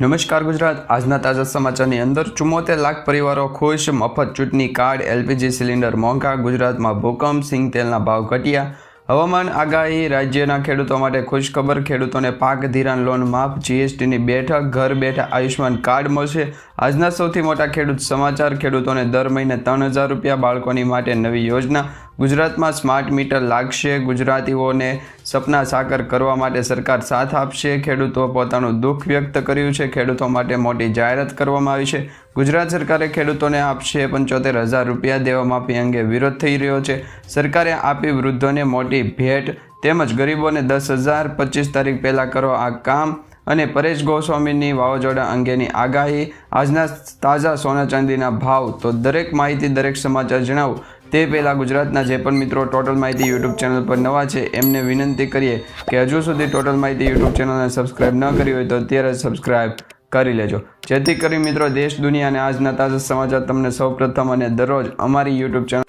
નમસ્કાર ગુજરાત. આજના તાજા સમાચારની અંદર ચુમ્મોતેર લાખ પરિવારો ખુશ, મફત ચૂંટણી કાર્ડ, એલપીજી સિલિન્ડર મોંઘા, ગુજરાતમાં ભૂકંપ, સિંગ તેલના ભાવ ઘટ્યા. હવામાન આગાહી, રાજ્યના ખેડૂતો માટે ખુશખબર, ખેડૂતોને પાક ધિરાણ લોન માફ, જીએસટીની બેઠક, ઘર બેઠા આયુષ્યમાન કાર્ડ મળશે. આજના સૌથી મોટા ખેડૂત સમાચાર, ખેડૂતોને દર મહિને ત્રણ હજાર રૂપિયા બાળકોની માટે નવી યોજના ગુજરાતમાં સ્માર્ટ મીટર લાગશે. ગુજરાતીઓને સપના સાકર કરવા માટે સરકાર સાથ આપશે. ખેડૂતો પોતાનું દુઃખ વ્યક્ત કર્યું છે. ખેડૂતો માટે મોટી જાહેરાત કરવામાં આવી છે. ગુજરાત સરકારે ખેડૂતોને આપશે પંચોતેર હજાર રૂપિયા દેવા માફી અંગે વિરોધ થઈ રહ્યો છે. સરકારે આપી વૃદ્ધોને મોટી ભેટ તેમજ ગરીબોને દસ હજાર પચીસ તારીખ પહેલાં કરો આ કામ અને પરેશ ગોસ્વામીની વાવાઝોડા અંગેની આગાહી. આજના તાજા સોના ચાંદીના ભાવ તો દરેક માહિતી દરેક સમાચાર જણાવું. તે પહેલાં ગુજરાતના જે પણ મિત્રો ટોટલ માહિતી યુટ્યુબ ચેનલ પર નવા છે, એમને વિનંતી કરીએ કે હજુ સુધી ટોટલ માહિતી યુટ્યુબ ચેનલને સબસ્ક્રાઇબ ન કરી હોય તો અત્યારે જ સબસ્ક્રાઇબ કરી લેજો. જેથી કરી મિત્રો દેશ, દુનિયા અને આજના તાજા સમાચાર તમને સૌપ્રથમ અને દરરોજ અમારી યુટ્યુબ ચેનલ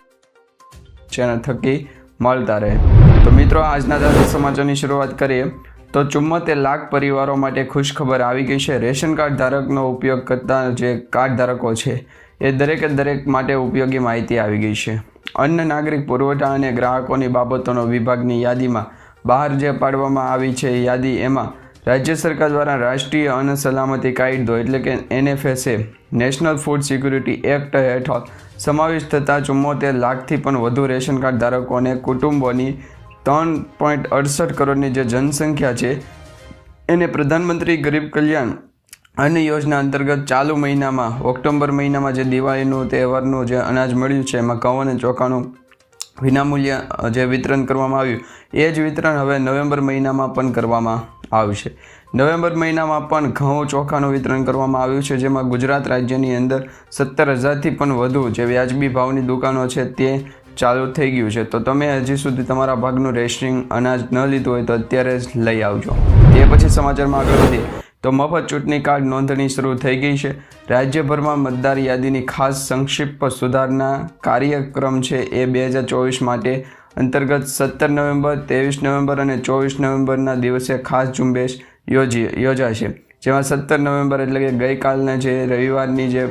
ચેનલ થકી મળતા રહે. તો મિત્રો આજના તાજા સમાચારની શરૂઆત કરીએ. તો ચુમ્મોતેર લાખ પરિવારો માટે ખુશખબર આવી ગઈ છે. રેશન કાર્ડ ધારકનો ઉપયોગ કરતા જે કાર્ડ ધારકો છે એ દરેકે દરેક માટે ઉપયોગી માહિતી આવી ગઈ છે. અન્ન, નાગરિક પુરવઠા અને ગ્રાહકોની બાબતોનો વિભાગની યાદીમાં બહાર જે પાડવામાં આવી છે યાદી એમાં રાજ્ય સરકાર દ્વારા રાષ્ટ્રીય અન્ન સલામતી કાયદો એટલે કે NFSA, national food security act હેઠળ સમાવેશ થતાં ચુમ્મોતેર લાખથી પણ વધુ રેશન કાર્ડ ધારકો અને કુટુંબોની ત્રણ પોઈન્ટ અડસઠ કરોડની જે જનસંખ્યા છે, એને પ્રધાનમંત્રી ગરીબ કલ્યાણ અન્ન યોજના અંતર્ગત ચાલુ મહિનામાં, ઓક્ટોબર મહિનામાં જે દિવાળીનું, તહેવારનું જે અનાજ મળ્યું છે, એમાં ઘઉં અને ચોખાનું વિનામૂલ્ય જે વિતરણ કરવામાં આવ્યું, એ જ વિતરણ હવે નવેમ્બર મહિનામાં પણ કરવામાં આવશે. નવેમ્બર મહિનામાં પણ ઘઉં, ચોખાનું વિતરણ કરવામાં આવ્યું છે, જેમાં ગુજરાત રાજ્યની અંદર સત્તર હજારથી પણ વધુ જે વ્યાજબી ભાવની દુકાનો છે, તે ચાલુ થઈ ગયું છે. તો તમે હજી સુધી તમારા ભાગનું રેશનિંગ અનાજ ન લીધું હોય તો અત્યારે જ લઈ આવજો. તે પછી સમાચારમાં આગળ વધીએ. તો મફત ચૂંટણી કાર્ડ નોંધણી શરૂ થઈ ગઈ છે. રાજ્યભરમાં મતદાર યાદીની ખાસ સંક્ષિપ્ત સુધારના કાર્યક્રમ છે એ બે હજાર ચોવીસ માટે. અંતર્ગત સત્તર નવેમ્બર, ત્રેવીસ નવેમ્બર અને ચોવીસ નવેમ્બરના દિવસે ખાસ ઝુંબેશ યોજી, યોજાશે. જેમાં સત્તર નવેમ્બર એટલે કે ગઈકાલના જે રવિવારની જે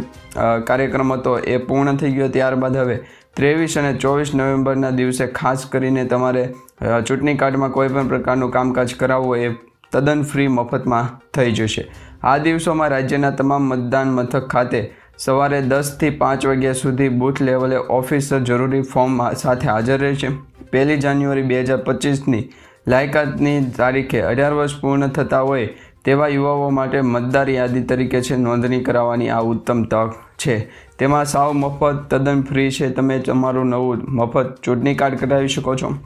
કાર્યક્રમ હતો એ પૂર્ણ થઈ ગયો ત્યારબાદ હવે ત્રેવીસ અને ચોવીસ નવેમ્બરના દિવસે ખાસ કરીને તમારે ચૂંટણી કાર્ડમાં કોઈપણ પ્રકારનું કામકાજ કરાવવું એ તદ્દન ફ્રી મફતમાં થઈ જશે. આ દિવસોમાં રાજ્યના તમામ મતદાન મથક ખાતે સવારે દસથી પાંચ વાગ્યા સુધી બૂથ લેવલે ઓફિસર જરૂરી ફોર્મ સાથે હાજર રહેશે. પહેલી જાન્યુઆરી બે હજાર પચીસની લાયકાતની તારીખે અઢાર વર્ષ પૂર્ણ થતા હોય તેવા યુવાઓ માટે મતદાર યાદી તરીકે છે નોંધણી કરાવવાની આ ઉત્તમ તક છે. તેમાં સાવ મફત, તદ્દન ફ્રી છે. તમે તમારું નવું મફત ચૂંટણી કાર્ડ કરાવી શકો છો.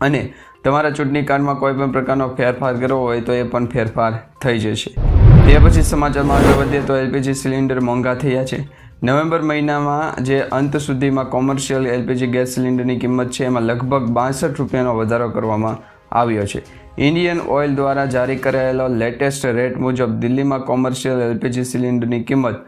અને તમારા ચૂંટણી કાર્ડમાં કોઈ પણ પ્રકારનો ફેરફાર કરવો હોય તો એ પણ ફેરફાર થઈ જશે. તે પછી સમાચારમાં આગળ વધીએ તો એલપીજી સિલિન્ડર મોંઘા થયા છે. નવેમ્બર મહિનામાં જે અંત સુધીમાં કોમર્શિયલ એલપીજી ગેસ સિલિન્ડરની કિંમત છે, એમાં લગભગ બાસઠ રૂપિયાનો વધારો કરવામાં આવ્યો છે. ઇન્ડિયન ઓઇલ દ્વારા જારી કરાયેલો લેટેસ્ટ રેટ મુજબ દિલ્હીમાં કોમર્શિયલ એલપીજી સિલિન્ડરની કિંમત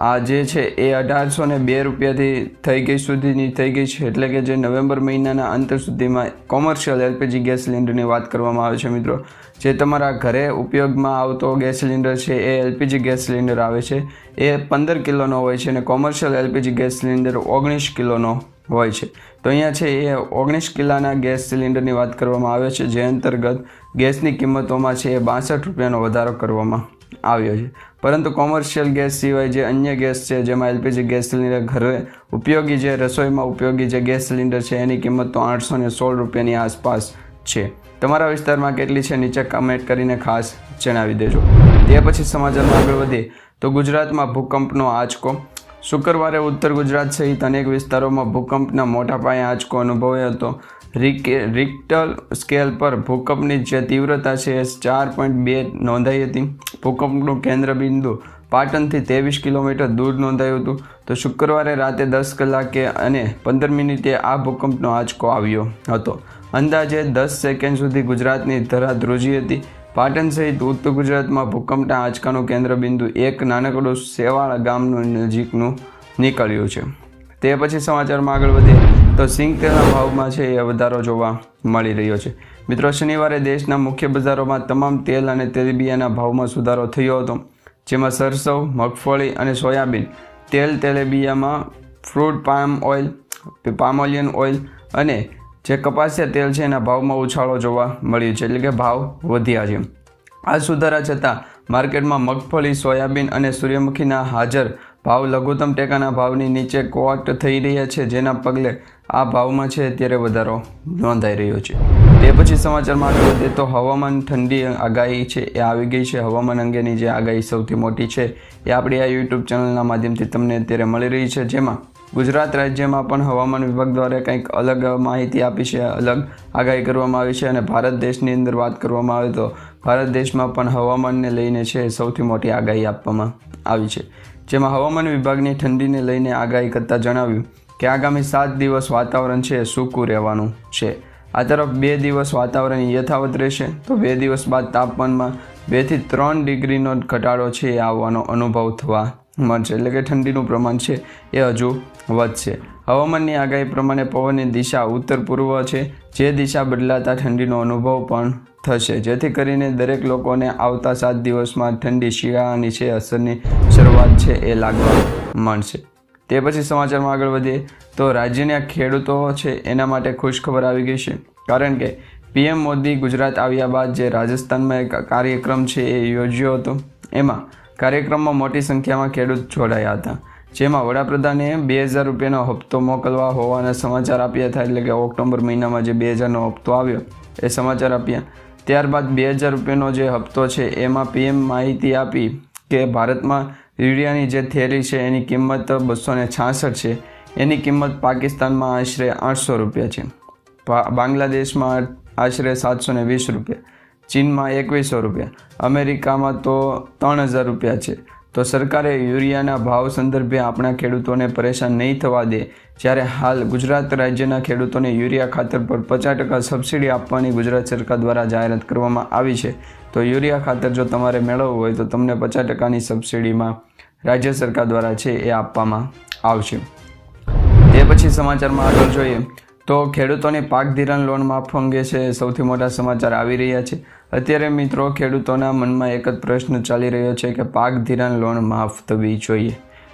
આ જે છે એ અઢારસો ને બે રૂપિયાથી થઈ ગઈ સુધીની થઈ ગઈ છે. એટલે કે જે નવેમ્બર મહિનાના અંત સુધીમાં કોમર્શિયલ એલપીજી ગેસ સિલિન્ડરની વાત કરવામાં આવે છે મિત્રો. જે તમારા ઘરે ઉપયોગમાં આવતો ગેસ સિલિન્ડર છે, એ એલપીજી ગેસ સિલિન્ડર આવે છે. એ પંદર કિલોનો હોય છે અને કોમર્શિયલ એલપીજી ગેસ સિલિન્ડર ઓગણીસ કિલોનો હોય છે. તો અહીંયા છે એ ઓગણીસ કિલ્લાના ગેસ સિલિન્ડરની વાત કરવામાં આવે છે. જે અંતર્ગત ગેસની કિંમતોમાં છે એ બાસઠ રૂપિયાનો વધારો કરવામાં આવ્યો છે. પરંતુ કોમર્શિયલ ગેસ સિવાય જે અન્ય ગેસ છે, જેમાં એલપીજી ગેસ સિલિન્ડર ઘરે ઉપયોગી જે રસોઈમાં ઉપયોગી જે ગેસ સિલિન્ડર છે, એની કિંમત તો આઠસો ને સોળ રૂપિયાની આસપાસ છે. તમારા વિસ્તારમાં કેટલી છે, નીચે કમેન્ટ કરીને ખાસ જણાવી દેજો. તે પછી સમાચારમાં આગળ વધીએ. તો ગુજરાતમાં ભૂકંપનો આંચકો. શુક્રવારે ઉત્તર ગુજરાત સહિત અનેક વિસ્તારોમાં ભૂકંપના મોટા પાયે આંચકો અનુભવ્યો હતો. રિક્ટલ સ્કેલ પર ભૂકંપની જે તીવ્રતા છે, એ ચાર પોઈન્ટ બે નોંધાઈ હતી. ભૂકંપનું કેન્દ્ર બિંદુ પાટણથી ત્રેવીસ કિલોમીટર દૂર નોંધાયું હતું. તો શુક્રવારે રાતે દસ કલાકે અને પંદર મિનિટે આ ભૂકંપનો આંચકો આવ્યો હતો. અંદાજે દસ સેકન્ડ સુધી ગુજરાતની ધરા ધ્રુજી હતી. પાટણ સહિત ઉત્તર ગુજરાતમાં ભૂકંપના આંચકાનું કેન્દ્રબિંદુ એક નાનકડું સેવાળા ગામનું નજીકનું નીકળ્યું છે. તે પછી સમાચારમાં આગળ વધીએ. તો સિંગ તેલના ભાવમાં છે એ વધારો જોવા મળી રહ્યો છે. મિત્રો, શનિવારે દેશના મુખ્ય બજારોમાં તમામ તેલ અને તેલબિયાના ભાવમાં સુધારો થયો હતો. જેમાં સરસવ, મગફળી અને સોયાબીન, તેલ તેલેબિયામાં, fruit, palm oil palmolein oil અને જે કપાસિયા તેલ છે એના ભાવમાં ઉછાળો જોવા મળ્યો છે. એટલે કે ભાવ વધ્યા છે. આ સુધારા છતાં માર્કેટમાં મગફળી, સોયાબીન અને સૂર્યમુખીના હાજર ભાવ લઘુત્તમ ટેકાના ભાવની નીચે કોટ થઈ રહ્યા છે. જેના પગલે આ ભાવમાં છે અત્યારે વધારો નોંધાઈ રહ્યો છે. તે પછી સમાચારમાં આગળ વધીએ તો હવામાન ઠંડી આગાહી છે એ આવી ગઈ છે. હવામાન અંગેની જે આગાહી સૌથી મોટી છે એ આપણી આ યુટ્યુબ ચેનલના માધ્યમથી તમને અત્યારે મળી રહી છે. જેમાં ગુજરાત રાજ્યમાં પણ હવામાન વિભાગ દ્વારા કંઈક અલગ માહિતી આપી છે, અલગ આગાહી કરવામાં આવી છે અને ભારત દેશની અંદર વાત કરવામાં આવે તો ભારત દેશમાં પણ હવામાનને લઈને છે સૌથી મોટી આગાહી આપવામાં આવી છે. જેમાં હવામાન વિભાગની ઠંડીને લઈને આગાહી કરતાં જણાવ્યું કે આગામી સાત દિવસ વાતાવરણ છે સૂકું રહેવાનું છે. આ તરફ બે દિવસ વાતાવરણ યથાવત રહેશે, તો બે દિવસ બાદ તાપમાનમાં બેથી ત્રણ ડિગ્રીનો ઘટાડો છે એ આવવાનો અનુભવ થવા મળશે. એટલે કે ઠંડીનું પ્રમાણ છે એ હજુ વધશે. હવામાનની આગાહી પ્રમાણે પવનની દિશા ઉત્તર પૂર્વ છે, જે દિશા બદલાતા ઠંડીનો અનુભવ પણ થશે. જેથી કરીને દરેક લોકોને આવતા સાત દિવસમાં ઠંડી, શિયાળાની છે અસરની શરૂઆત છે એ લાગવા મળશે. તે પછી સમાચારમાં આગળ વધીએ. તો રાજ્યના ખેડૂતો છે એના માટે ખુશખબર આવી ગઈ છે. કારણ કે પીએમ મોદી ગુજરાત આવ્યા બાદ જે રાજસ્થાનમાં એક કાર્યક્રમ છે એ યોજ્યો હતો. એમાં કાર્યક્રમમાં મોટી સંખ્યામાં ખેડૂત જોડાયા હતા. જેમાં વડાપ્રધાને બે હજાર રૂપિયાનો હપ્તો મોકલવા હોવાના સમાચાર આપ્યા હતા. એટલે કે ઓક્ટોબર મહિનામાં જે બે હજારનો હપ્તો આવ્યો, એ સમાચાર આપ્યા. ત્યારબાદ બે હજાર રૂપિયાનો જે હપ્તો છે, એમાં પીએમ માહિતી આપી કે ભારતમાં યુરિયાની જે થેલી છે, એની કિંમત બસો ને છાસઠ છે. એની કિંમત પાકિસ્તાનમાં આશરે આઠસો રૂપિયા છે. બાંગ્લાદેશમાં આશરે સાતસો વીસ રૂપિયા. ચીનમાં એકવીસો રૂપિયા. અમેરિકામાં તો ત્રણ હજાર રૂપિયા છે. તો સરકારે યુરિયાના ભાવ સંદર્ભે આપણા ખેડૂતોને પરેશાન નહીં થવા દે, જ્યારે હાલ ગુજરાત રાજ્યના ખેડૂતોને યુરિયા ખાતર પર પચાસ ટકા સબસિડી આપવાની ગુજરાત સરકાર દ્વારા જાહેરાત કરવામાં આવી છે. તો યુરિયા ખાતર જો તમારે મેળવવું હોય તો તમને પચાસ ટકાની સબસિડીમાં રાજ્ય સરકાર દ્વારા છે એ આપવામાં આવશે. તે પછી સમાચારમાં આગળ જોઈએ. તો ખેડૂતોની પાક ધિરાણ લોન માફ અંગે છે, સૌથી મોટા સમાચાર આવી રહ્યા છે. અત્યારે મિત્રો ખેડૂતોના મનમાં એક જ પ્રશ્ન ચાલી રહ્યો છે કે પાક ધિરાણ લોન માફ થવી જોઈએ.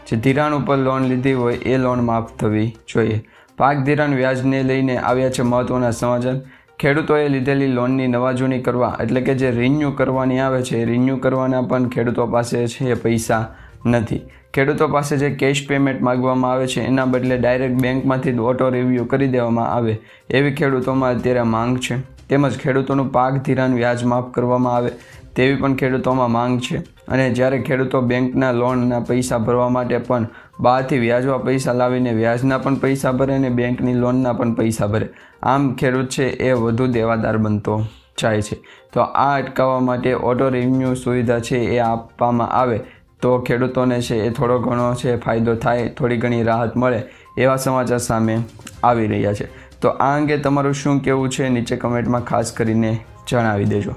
જે ધિરાણ ઉપર લોન લીધી હોય એ લોન માફ થવી જોઈએ. પાક ધિરાણ વ્યાજને લઈને આવ્યા છે મહત્ત્વના સમાચાર. ખેડૂતોએ લીધેલી લોનની નવાજૂની કરવા એટલે કે જે રિન્યૂ કરવાની આવે છે રિન્યૂ કરવાના પણ ખેડૂતો પાસે છે એ પૈસા નથી. ખેડૂતો પાસે જે કેશ પેમેન્ટ માગવામાં આવે છે, એના બદલે ડાયરેક્ટ બેંકમાંથી ઓટો રિવ્યૂ કરી દેવામાં આવે, એવી ખેડૂતોમાં અત્યારે માંગ છે. તેમજ ખેડૂતોનું પાક ધિરાણ વ્યાજ માફ કરવામાં આવે તેવી પણ ખેડૂતોમાં માંગ છે. અને જ્યારે ખેડૂતો બેંકના લોનના પૈસા ભરવા માટે પણ બહારથી વ્યાજવા પૈસા લાવીને વ્યાજના પણ પૈસા ભરે અને બેંકની લોનના પણ પૈસા ભરે. આમ ખેડૂત છે એ વધુ દેવાદાર બનતો જાય છે. તો આ અટકાવવા માટે ઓટો રિન્યુ સુવિધા છે એ આપવામાં આવે તો ખેડૂતોને છે એ થોડો ઘણો છે ફાયદો થાય, થોડી ઘણી રાહત મળે એવા સમાચાર સામે આવી રહ્યા છે. તો આ અંગે તમારું શું કહેવું છે નીચે કમેન્ટમાં ખાસ કરીને જણાવી દેજો.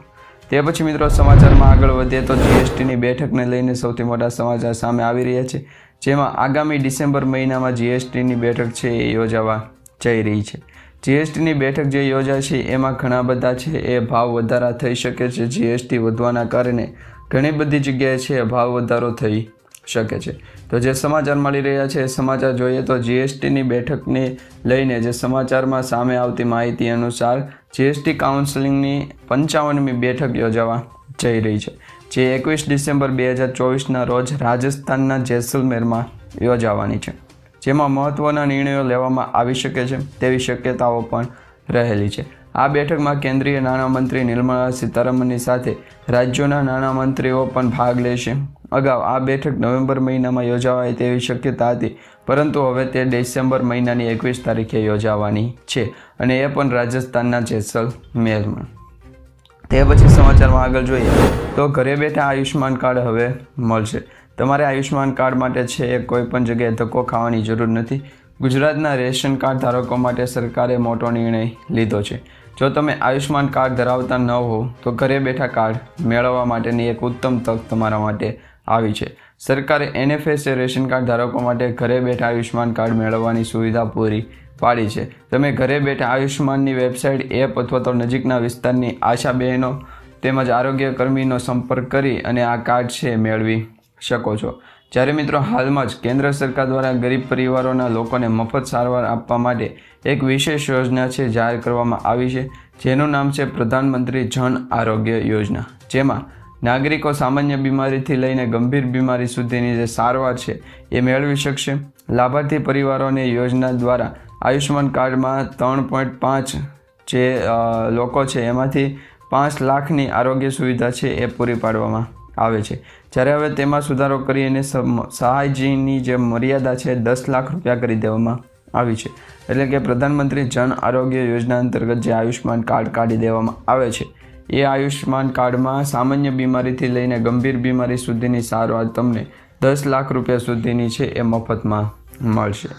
તે પછી મિત્રો સમાચારમાં આગળ વધીએ તો જીએસટીની બેઠકને લઈને સૌથી મોટા સમાચાર સામે આવી રહ્યા છે, જેમાં આગામી ડિસેમ્બર મહિનામાં જીએસટીની બેઠક છે એ યોજાવા જઈ રહી છે. જીએસટીની બેઠક જે યોજાય છે એમાં ઘણા બધા છે એ ભાવ વધારા થઈ શકે છે, જીએસટી વધવાના કારણે ઘણી બધી જગ્યાએ છે ભાવ વધારો થઈ શકે છે. તો જે સમાચાર મળી રહ્યા છે, એ સમાચાર જોઈએ તો જીએસટીની બેઠકને લઈને જે સમાચારમાં સામે આવતી માહિતી અનુસાર જીએસટી કાઉન્સિલિંગની પંચાવનમી બેઠક યોજાવા જઈ રહી છે, જે એકવીસ ડિસેમ્બર બે હજાર ચોવીસના રોજ રાજસ્થાનના જેસલમેરમાં યોજાવાની છે. જેમાં મહત્ત્વના નિર્ણયો લેવામાં આવી શકે છે, તેવી શક્યતાઓ પણ રહેલી છે. આ બેઠકમાં કેન્દ્રીય નાણામંત્રી નિર્મલા સીતારમણની સાથે રાજ્યોના નાણામંત્રીઓ પણ ભાગ લેશે. અગાઉ આ બેઠક નવેમ્બર મહિનામાં યોજાવાય તેવી શક્યતા હતી, પરંતુ હવે તે ડિસેમ્બર મહિનાની એકવીસ તારીખે યોજાવાની છે અને એ પણ રાજસ્થાનના જેસલમેરમાં તે પછી સમાચારમાં આગળ જોઈએ તો ઘરે બેઠા આયુષ્માન કાર્ડ હવે મળશે. તમારે આયુષ્માન કાર્ડ માટે છે એ કોઈ પણ જગ્યાએ ધક્કો ખાવાની જરૂર નથી. ગુજરાતના રેશન કાર્ડ ધારકો માટે સરકારે મોટો નિર્ણય લીધો છે. જો તમે આયુષ્માન કાર્ડ ધરાવતા ન હો, તો ઘરે બેઠા કાર્ડ મેળવવા માટેની એક ઉત્તમ તક તમારા માટે આવી છે. સરકારે એનએફએસએ રેશન કાર્ડ ધારકો માટે ઘરે બેઠા આયુષ્યમાન કાર્ડ મેળવવાની સુવિધા પૂરી પાડી છે. તમે ઘરે બેઠા આયુષ્યમાનની વેબસાઇટ, એપ અથવા તો નજીકના વિસ્તારની આશા બહેનો તેમજ આરોગ્ય કર્મીનો સંપર્ક કરી અને આ કાર્ડ છે મેળવી શકો છો. જ્યારે મિત્રો હાલમાં જ કેન્દ્ર સરકાર દ્વારા ગરીબ પરિવારોના લોકોને મફત સારવાર આપવા માટે એક વિશેષ યોજના છે જાહેર કરવામાં આવી છે, જેનું નામ છે પ્રધાનમંત્રી જન આરોગ્ય યોજના. જેમાં નાગરિકો સામાન્ય બીમારીથી લઈને ગંભીર બીમારી સુધીની જે સારવાર છે, એ મેળવી શકશે. લાભાર્થી પરિવારોને યોજના દ્વારા આયુષ્યમાન કાર્ડમાં ત્રણ પોઈન્ટ પાંચ જે લોકો છે, એમાંથી પાંચ લાખની આરોગ્ય સુવિધા છે, એ પૂરી પાડવામાં આવે છે. જ્યારે હવે તેમાં સુધારો કરી અને સહાયજીની જે મર્યાદા છે, દસ લાખ રૂપિયા કરી દેવામાં આવી છે. એટલે કે પ્રધાનમંત્રી જન આરોગ્ય યોજના અંતર્ગત જે આયુષ્યમાન કાર્ડ કાઢી દેવામાં આવે છે એ આયુષ્યમાન કાર્ડમાં સામાન્ય બીમારીથી લઈને ગંભીર બીમારી સુધીની સારવાર તમને દસ લાખ રૂપિયા સુધીની છે એ મફતમાં મળશે.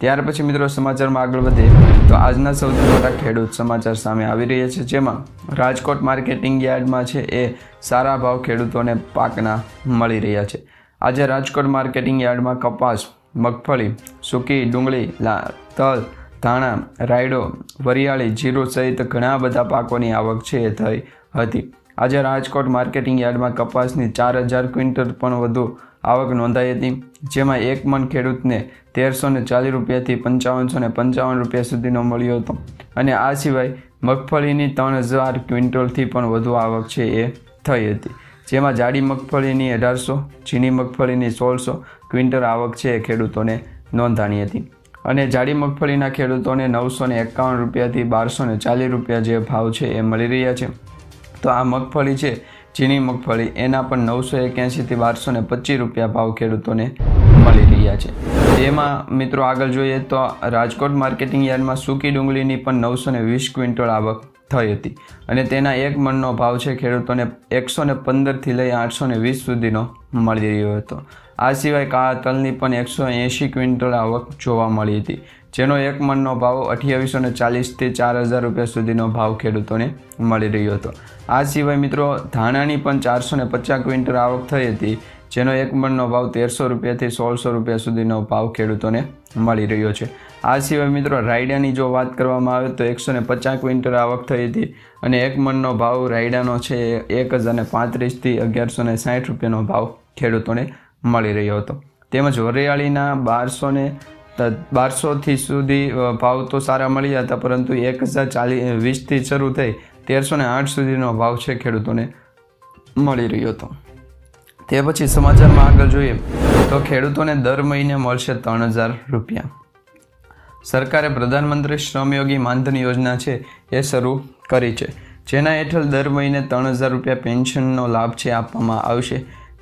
ત્યાર પછી મિત્રો સમાચારમાં આગળ વધે તો આજના સૌથી મોટા ખેડૂત સમાચાર સામે આવી રહ્યા છે, જેમાં રાજકોટ માર્કેટિંગ યાર્ડમાં છે એ સારા ભાવ ખેડૂતોને પાકના મળી રહ્યા છે. આજે રાજકોટ માર્કેટિંગ યાર્ડમાં કપાસ, મગફળી, સૂકી ડુંગળી, લા, તલ ધાણા, રાયડો, વરિયાળી, જીરું સહિત ઘણા બધા પાકોની આવક છે એ થઈ હતી. આજે રાજકોટ માર્કેટિંગ યાર્ડમાં કપાસની ચાર હજાર ક્વિન્ટલ પણ વધુ આવક નોંધાઈ હતી, જેમાં એક મણ ખેડૂતને તેરસો ને ચાલીસ રૂપિયાથી પંચાવનસો ને પંચાવન રૂપિયા સુધીનો મળ્યો હતો. અને આ સિવાય મગફળીની ત્રણ હજાર ક્વિન્ટલથી પણ વધુ આવક છે એ થઈ હતી, જેમાં જાડી મગફળીની અઢારસો ઝીણી મગફળીની સોળસો ક્વિન્ટલ આવક છે એ ખેડૂતોને નોંધાણી હતી. અને જાડી મગફળીના ખેડૂતોને નવસો ને એકાવન રૂપિયાથી બારસો ને ચાલીસ રૂપિયા જે ભાવ છે એ મળી રહ્યા છે. તો આ મગફળી છે, ઝીણી મગફળી, એના પણ નવસો એક્યાસીથી બારસો ને પચીસ રૂપિયા ભાવ ખેડૂતોને મળી રહ્યા છે. એમાં મિત્રો આગળ જોઈએ તો રાજકોટ માર્કેટિંગ યાર્ડમાં સૂકી ડુંગળીની પણ નવસો ને વીસ ક્વિન્ટલ આવક થઈ હતી અને તેના એક મણનો ભાવ છે ખેડૂતોને એકસો ને પંદરથી લઈ આઠસો ને વીસ સુધીનો મળી રહ્યો હતો. આ સિવાય કાળા તલની પણ એકસો એંશી ક્વિન્ટલ આવક જોવા મળી હતી, જેનો એક મણનો ભાવ અઠ્યાવીસો ને ચાલીસથી ચાર હજાર રૂપિયા સુધીનો ભાવ ખેડૂતોને મળી રહ્યો હતો. આ સિવાય મિત્રો, ધાણાની પણ ચારસો ને પચાસ ક્વિન્ટલ આવક થઈ હતી, જેનો એક મણનો ભાવ તેરસો રૂપિયાથી સોળસો રૂપિયા સુધીનો ભાવ ખેડૂતોને મળી રહ્યો છે. આ સિવાય મિત્રો, રાયડાની જો વાત કરવામાં આવે તો એકસો ને પચાસ ક્વિન્ટલ આવક થઈ હતી અને એક મણનો ભાવ રાયડાનો છે એક હજાર ને પાંત્રીસથી અગિયારસો ને સાઠ રૂપિયાનો ભાવ ખેડૂતોને મળી રહ્યો હતો. તેમજ વરિયાળીના બારસો ને બારસોથી સુધી ભાવ તો સારા મળ્યા હતા, પરંતુ એક હજાર ચાલીસ વીસથી શરૂ થઈ તેરસો ને આઠ સુધીનો ભાવ છે ખેડૂતોને મળી રહ્યો હતો. તે પછી સમાચારમાં આગળ જોઈએ તો ખેડૂતોને દર મહિને મળશે ત્રણ હજાર રૂપિયા. સરકારે પ્રધાનમંત્રી શ્રમયોગી માનધન યોજના છે એ શરૂ કરી છે. જેના હેઠળ દર મહિને ત્રણ હજાર રૂપિયા પેન્શનનો લાભ છે આપવામાં આવશે.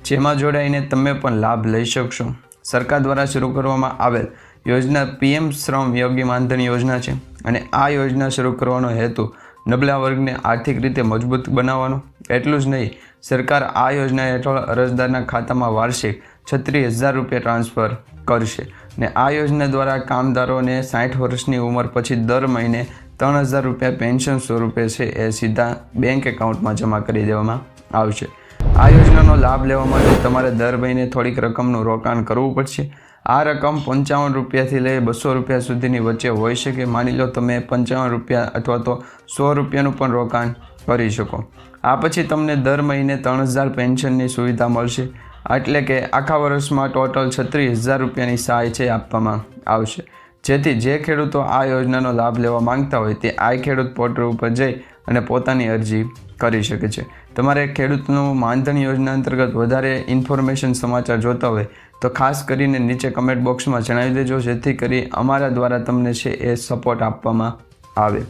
જેમાં જોડાઈને તમે પણ લાભ લઈ શકશો. સરકાર દ્વારા શરૂ કરવામાં આવેલ યોજના પીએમ શ્રમ યોગી માનધન યોજના છે અને આ યોજના શરૂ કરવાનો હેતુ નબળા વર્ગને આર્થિક રીતે મજબૂત બનાવવાનો. એટલું જ નહીં, સરકાર આ યોજના હેઠળ અરજદારના ખાતામાં વાર્ષિક છત્રીસ હજાર રૂપિયા ટ્રાન્સફર કરશે ને આ યોજના દ્વારા કામદારોને સાઠ વર્ષની ઉંમર પછી દર મહિને ત્રણ હજાર રૂપિયા પેન્શન સ્વરૂપે છે એ સીધા બેંક એકાઉન્ટમાં જમા કરી દેવામાં આવશે. આ યોજનાનો લાભ લેવા માટે તમારે દર મહિને થોડીક રકમનું રોકાણ કરવું પડશે. આ રકમ પંચાવન રૂપિયાથી લઈ બસો રૂપિયા સુધીની વચ્ચે હોઈ શકે. માની લો તમે પંચાવન રૂપિયા અથવા તો સો રૂપિયાનું પણ રોકાણ કરી શકો. આ પછી તમને દર મહિને ત્રણ હજાર પેન્શનની સુવિધા મળશે. એટલે કે આખા વર્ષમાં ટોટલ છત્રીસ હજાર રૂપિયાની સહાય છે આપવામાં આવશે. જેથી જે ખેડૂતો આ યોજનાનો લાભ લેવા માંગતા હોય તે આ ખેડૂત પોર્ટલ ઉપર જઈ અને પોતાની અરજી કરી શકે છે. તમારે ખેડૂતનું માનધન યોજના અંતર્ગત વધારે ઇન્ફોર્મેશન સમાચાર જોતા હોય તો ખાસ કરીને નીચે કમેન્ટ બોક્સમાં જણાવી દેજો, જેથી કરી અમારા દ્વારા તમને છે એ સપોર્ટ આપવામાં આવે.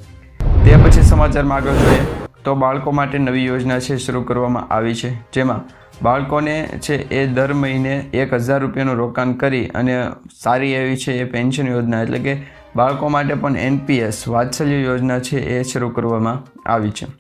તે પછી સમાચારમાં આગળ જોઈએ તો બાળકો માટે નવી યોજના છે, શરૂ કરવામાં આવી છે, જેમાં બાળકોને છે એ દર મહિને એક હજાર રૂપિયાનું રોકાણ કરી અને સારી એવી છે એ પેન્શન યોજના, એટલે કે બાળકો માટે પણ એનપીએસ વાત્સલ્ય યોજના છે એ શરૂ કરવામાં આવી છે.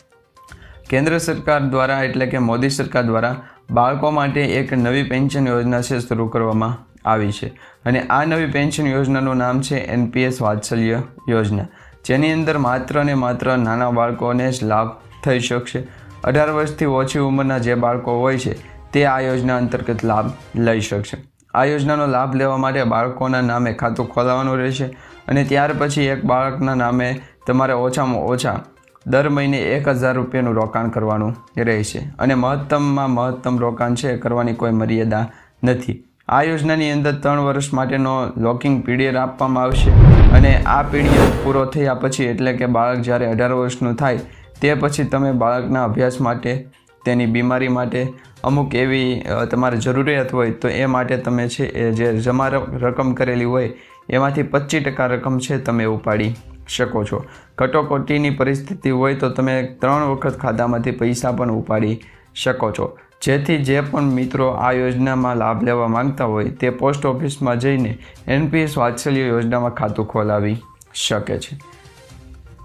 કેન્દ્ર સરકાર દ્વારા એટલે કે મોદી સરકાર દ્વારા બાળકો માટે એક નવી પેન્શન યોજના છે, શરૂ કરવામાં આવી છે. અને આ નવી પેન્શન યોજનાનું નામ છે, એનપીએસ વાત્સલ્ય યોજના. જેની અંદર માત્ર ને માત્ર નાના બાળકોને જ લાભ થઈ શકશે. અઢાર વર્ષથી ઓછી ઉંમરના જે બાળકો હોય છે, તે આ યોજના અંતર્ગત લાભ લઈ શકશે. આ યોજનાનો લાભ લેવા માટે બાળકોના નામે ખાતું ખોલાવવાનું રહેશે. અને ત્યાર પછી એક બાળકના નામે તમારે ઓછામાં ઓછા દર મહિને એક હજાર રૂપિયાનું રોકાણ કરવાનું રહેશે. અને મહત્તમમાં મહત્તમ રોકાણ છે કરવાની કોઈ મર્યાદા નથી. આ યોજનાની અંદર ત્રણ વર્ષ માટેનો લોકિંગ પીરિયડ આપવામાં આવશે અને આ પીરિયડ પૂરો થયા પછી એટલે કે બાળક જ્યારે અઢાર વર્ષનું થાય તે પછી તમે બાળકના અભ્યાસ માટે, તેની બીમારી માટે, અમુક એવી તમારે જરૂરિયાત હોય તો એ માટે તમે છે એ જે જમા રકમ કરેલી હોય એમાંથી પચીસ ટકા રકમ છે તમે ઉપાડી શકો છો. કટોકટીની પરિસ્થિતિ હોય તો તમે ત્રણ વખત ખાતામાંથી પૈસા પણ ઉપાડી શકો છો. જેથી જે પણ મિત્રો આ યોજનામાં લાભ લેવા માંગતા હોય તે પોસ્ટ ઓફિસમાં જઈને એનપીએસ વાત્સલ્ય યોજનામાં ખાતું ખોલાવી શકે છે.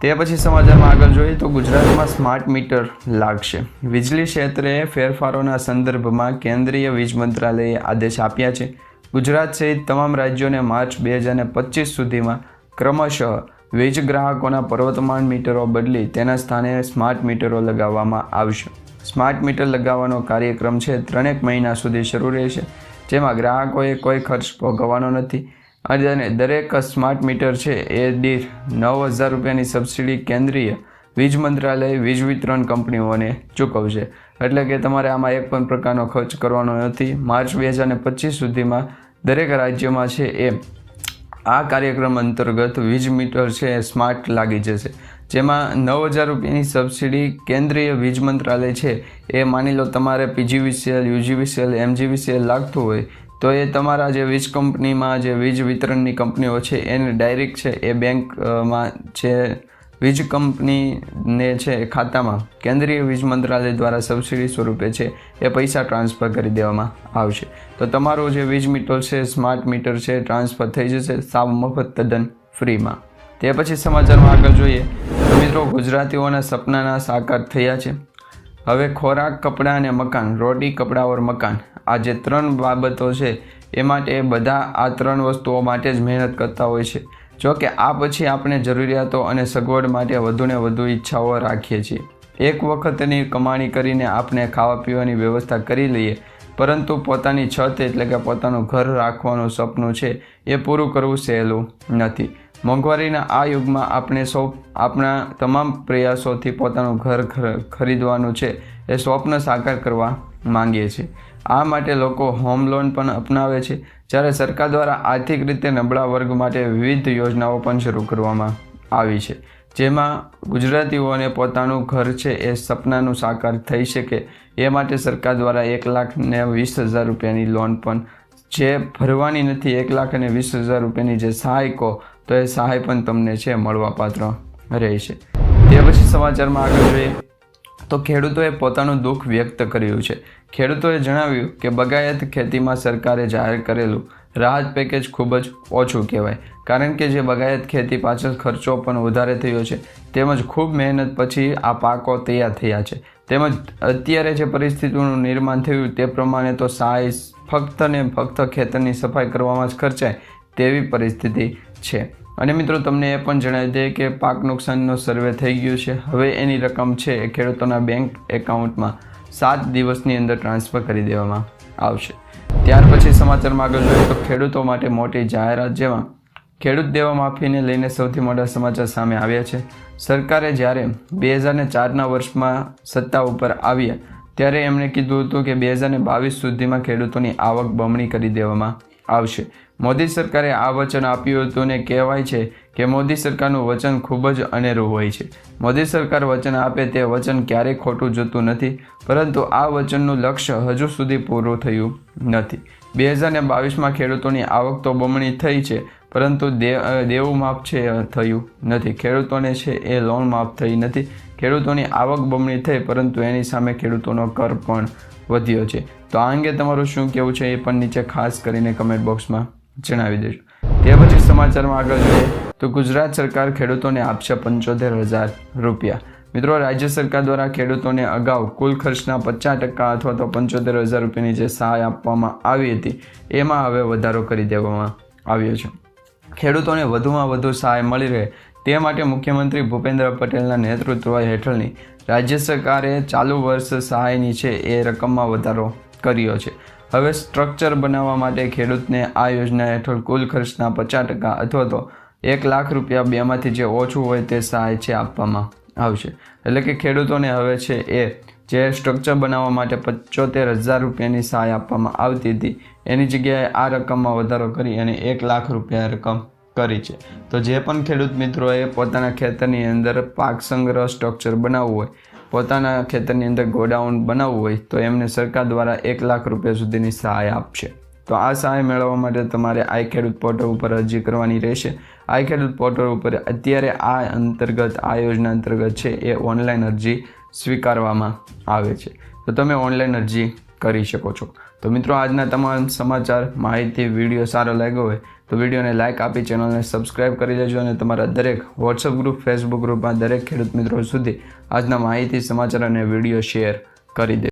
તે પછી સમાચારમાં આગળ જોઈએ તો ગુજરાતમાં સ્માર્ટ મીટર લાગશે. વીજળી ક્ષેત્રે ફેરફારોના સંદર્ભમાં કેન્દ્રીય વીજ મંત્રાલયે આદેશ આપ્યા છે. ગુજરાત સહિત તમામ રાજ્યોને માર્ચ બે હજાર પચીસ સુધીમાં ક્રમશઃ વીજ ગ્રાહકોના પર્વતમાન મીટરો બદલી તેના સ્થાને સ્માર્ટ મીટરો લગાવવામાં આવશે. સ્માર્ટ મીટર લગાવવાનો કાર્યક્રમ છે ત્રણેક મહિના સુધી શરૂ રહેશે, જેમાં ગ્રાહકોએ કોઈ ખર્ચ ભોગવવાનો નથી. અને દરેક સ્માર્ટ મીટર છે એ દીઠ નવ હજાર રૂપિયાની સબસિડી કેન્દ્રીય વીજ મંત્રાલય વીજ વિતરણ કંપનીઓને ચૂકવશે. એટલે કે તમારે આમાં એક પણ પ્રકારનો ખર્ચ કરવાનો નથી. માર્ચ બે હજાર પચીસ સુધીમાં દરેક રાજ્યમાં છે એ આ કાર્યક્રમ અંતર્ગત વીજ મીટર છે એ સ્માર્ટ લાગી જશે. જેમાં નવ હજાર રૂપિયાની સબસિડી કેન્દ્રીય વીજ મંત્રાલય છે. એ માની લો તમારે પીજીવીસીએલ યુજીવીસીએલ એમજીવીસીએલ લાગતું હોય, તો એ તમારા જે વીજ કંપનીમાં જે વીજ વિતરણની કંપનીઓ છે, એને ડાયરેક્ટ છે, એ બેંકમાં જે વીજ કંપનીને છે ખાતામાં કેન્દ્રીય વીજ મંત્રાલય દ્વારા સબસિડી સ્વરૂપે છે એ પૈસા ટ્રાન્સફર કરી દેવામાં આવશે. તો તમારું જે વીજ મીટર છે, સ્માર્ટ મીટર છે, ટ્રાન્સફર થઈ જશે સાવ મફત તદ્દન ફ્રીમાં. તે પછી સમાચારમાં આગળ જોઈએ. તો મિત્રો, ગુજરાતીઓના સપનાના સાકાર થયા છે. હવે ખોરાક, કપડાં અને મકાન, રોટી, કપડાં ઓર મકાન આ જે ત્રણ બાબતો છે એ માટે બધા આ ત્રણ વસ્તુઓ માટે જ મહેનત કરતા હોય છે. જો કે આ પછી આપણે જરૂરિયાતો અને સગવડ માટે વધુને વધુ ઈચ્છાઓ રાખીએ છીએ. એક વખતની કમાણી કરીને આપણે ખાવા પીવાની વ્યવસ્થા કરી લઈએ, પરંતુ પોતાની છત એટલે કે પોતાનું ઘર રાખવાનું સપનું છે એ પૂરું કરવું સહેલું નથી. મોંઘવારીના આ યુગમાં આપણે સૌ, આપણા તમામ પ્રયાસોથી પોતાનું ઘર ખરીદવાનું છે એ સ્વપ્ન સાકાર કરવા માંગીએ છીએ. આ માટે લોકો હોમ લોન પણ અપનાવે છે. જ્યારે સરકાર દ્વારા આર્થિક રીતે નબળા વર્ગ માટે વિવિધ યોજનાઓ પણ શરૂ કરવામાં આવી છે. જેમાં ગુજરાતીઓને પોતાનું ઘર છે એ સપનાનું સાકાર થઈ શકે. એ માટે સરકાર દ્વારા એક લાખ ને વીસ હજાર રૂપિયાની લોન પણ જે ભરવાની નથી, એક લાખ અને વીસ હજાર રૂપિયાની જે સહાય કહો, તો એ સહાય પણ તમને છે મળવાપાત્ર રહેશે. તે પછી સમાચારમાં આગળ જોઈએ. તો ખેડૂતોએ પોતાનું દુઃખ વ્યક્ત કર્યું છે. ખેડૂતોએ જણાવ્યું કે બગાયત ખેતીમાં સરકારે જાહેર કરેલું રાહત પેકેજ ખૂબ જ ઓછું કહેવાય. કારણ કે જે બગાયત ખેતી પાછળ ખર્ચો પણ વધારે થયો છે, તેમજ ખૂબ મહેનત પછી આ પાકો તૈયાર થયા છે. તેમજ અત્યારે જે પરિસ્થિતિનું નિર્માણ થયું તે પ્રમાણે તો સહાય ફક્ત ને ફક્ત ખેતરની સફાઈ કરવામાં જ ખર્ચાય તેવી પરિસ્થિતિ છે. અને મિત્રો, તમને એ પણ જણાવી દઈએ કે પાક નુકસાનનો સર્વે થઈ ગયું છે. હવે એની રકમ છે એ ખેડૂતોના બેંક એકાઉન્ટમાં સાત દિવસની અંદર ટ્રાન્સફર કરી દેવામાં આવશે. ત્યાર પછી સમાચારમાં આગળ જોઈએ તો ખેડૂતો માટે મોટી જાહેરાત જેમાં ખેડૂત દેવા માફીને લઈને સૌથી મોટા સમાચાર સામે આવ્યા છે. સરકારે જ્યારે બે હજારને ચારના વર્ષમાં સત્તા ઉપર આવ્યા, ત્યારે એમણે કીધું હતું કે બે હજારને બાવીસ સુધીમાં ખેડૂતોની આવક બમણી કરી દેવામાં આવશે. મોદી સરકારે આ વચન આપ્યું હતું ને કહેવાય છે કે મોદી સરકારનું વચન ખૂબ જ અનેરું હોય છે. મોદી સરકાર વચન આપે તે વચન ક્યારેય ખોટું જતું નથી, પરંતુ આ વચનનું લક્ષ્ય હજુ સુધી પૂરું થયું નથી. બે હજાર બાવીસમાં ખેડૂતોની આવક તો બમણી થઈ છે, પરંતુ દેવું માફ છે થયું નથી. ખેડૂતોને છે એ લોન માફ થઈ નથી. ખેડૂતોની આવક બમણી થઈ, પરંતુ એની સામે ખેડૂતોનો કર પણ વધ્યો છે. તો આ અંગે તમારું શું કહેવું છે એ પણ નીચે ખાસ કરીને કમેન્ટ બોક્સમાં જણાવી દેજો. તે પછી સમાચારમાં આગળ જોઈએ તો ગુજરાત સરકાર ખેડૂતોને આપશે પંચોતેર હજાર રૂપિયા. મિત્રો, રાજ્ય સરકાર દ્વારા ખેડૂતોને અગાઉ કુલ ખર્ચના પચાસ ટકા અથવા તો પંચોતેર હજાર રૂપિયાની જે સહાય આપવામાં આવી હતી, એમાં હવે વધારો કરી દેવામાં આવ્યો છે. ખેડૂતોને વધુમાં વધુ સહાય મળી રહે તે માટે મુખ્યમંત્રી ભૂપેન્દ્ર પટેલના નેતૃત્વ હેઠળની રાજ્ય સરકારે ચાલુ વર્ષ સહાયની છે એ રકમમાં વધારો કર્યો છે. હવે સ્ટ્રક્ચર બનાવવા માટે ખેડૂતને આ યોજના હેઠળ કુલ ખર્ચના પચાસ ટકા અથવા તો એક લાખ રૂપિયા બેમાંથી જે ઓછું હોય તે સહાય છે આપવામાં આવશે. એટલે કે ખેડૂતોને હવે છે એ જે સ્ટ્રક્ચર બનાવવા માટે પચોતેર હજાર રૂપિયાની સહાય આપવામાં આવતી હતી, એની જગ્યાએ આ રકમમાં વધારો કરી અને એક લાખ રૂપિયા રકમ કરી છે. તો જે પણ ખેડૂત મિત્રોએ પોતાના ખેતરની અંદર પાક સંગ્રહ સ્ટ્રક્ચર બનાવવું હોય પોતાના ખેતરની અંદર ગોડાઉન બનાવવું હોય તો એમને સરકાર દ્વારા એક લાખ રૂપિયા સુધીની સહાય આપશે. તો આ સહાય મેળવવા માટે તમારે આઈ ખેડૂત પોર્ટલ ઉપર અરજી કરવાની રહેશે. આઈ ખેડૂત પોર્ટલ ઉપર અત્યારે આ અંતર્ગત, આ યોજના અંતર્ગત છે, એ ઓનલાઈન અરજી સ્વીકારવામાં આવે છે. તો તમે ઓનલાઈન અરજી કરી શકો છો. તો મિત્રો, આજના તમામ સમાચાર, માહિતી, વીડિયો સારો લાગ્યો હોય તો વિડીયોને લાઇક આપી ચેનલને સબસ્ક્રાઇબ કરી દેજો અને તમારા દરેક વોટ્સઅપ ગ્રુપ ફેસબુક ગ્રુપમાં દરેક ખેડૂત મિત્રો સુધી આજના માહિતી, સમાચાર અને વીડિયો શેર કરી દે